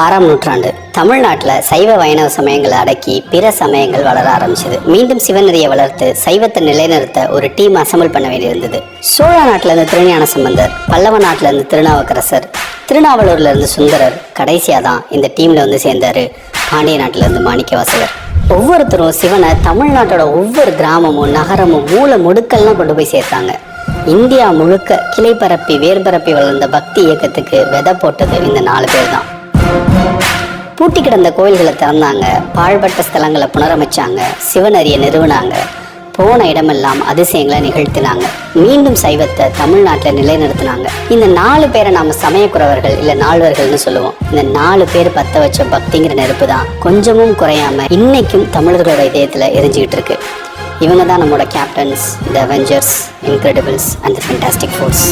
ஆறாம் நூற்றாண்டு. தமிழ்நாட்டில் சைவ வைணவ சமயங்களை அடக்கி பிற சமயங்கள் வளர ஆரம்பிச்சது. மீண்டும் சிவநெறியை வளர்த்து சைவத்தை நிலைநிறுத்த ஒரு டீம் அசம்பிள் பண்ண வேண்டியிருந்தது. சோழ நாட்டில் இருந்து திருஞான சம்பந்தர் பல்லவ நாட்டில் இருந்து திருநாவுக்கரசர் திருநாவலூர்ல இருந்து சுந்தரர் கடைசியாக தான் இந்த டீம்ல வந்து சேர்ந்தாரு பாண்டிய நாட்டில இருந்து மாணிக்கவாசகர். ஒவ்வொருத்தரும் சிவனை தமிழ்நாட்டோட ஒவ்வொரு கிராமமும் நகரமும் மூல முடுக்கல்லாம் கொண்டு போய் சேர்த்தாங்க. இந்தியா முழுக்க கிளை பரப்பி வேர்பரப்பி வளர்ந்த பக்தி இயக்கத்துக்கு விதை போட்டது இந்த நாலு பேர் தான். பூட்டி கிடந்த கோயில்களை திறந்தாங்க. பாழ்பட்ட ஸ்தலங்களை புனரமைச்சாங்க. சிவனரியை நிறுவனாங்க. போன இடமெல்லாம் அதிசயங்களை நிகழ்த்தினாங்க. மீண்டும் சைவத்தை தமிழ்நாட்டில் நிலைநிறுத்தினாங்க. இந்த நாலு பேரை நாம சமயக்குறவர்கள் இல்ல நால்வர்கள்னு சொல்லுவோம். இந்த நாலு பேர் பத்த வச்ச பக்திங்கிற நெருப்பு தான் கொஞ்சமும் குறையாம இன்னைக்கும் தமிழர்களோட இதயத்துல எரிஞ்சுக்கிட்டு இருக்கு. இவங்க தான் நம்மளோட captains the avengers incredibles and the force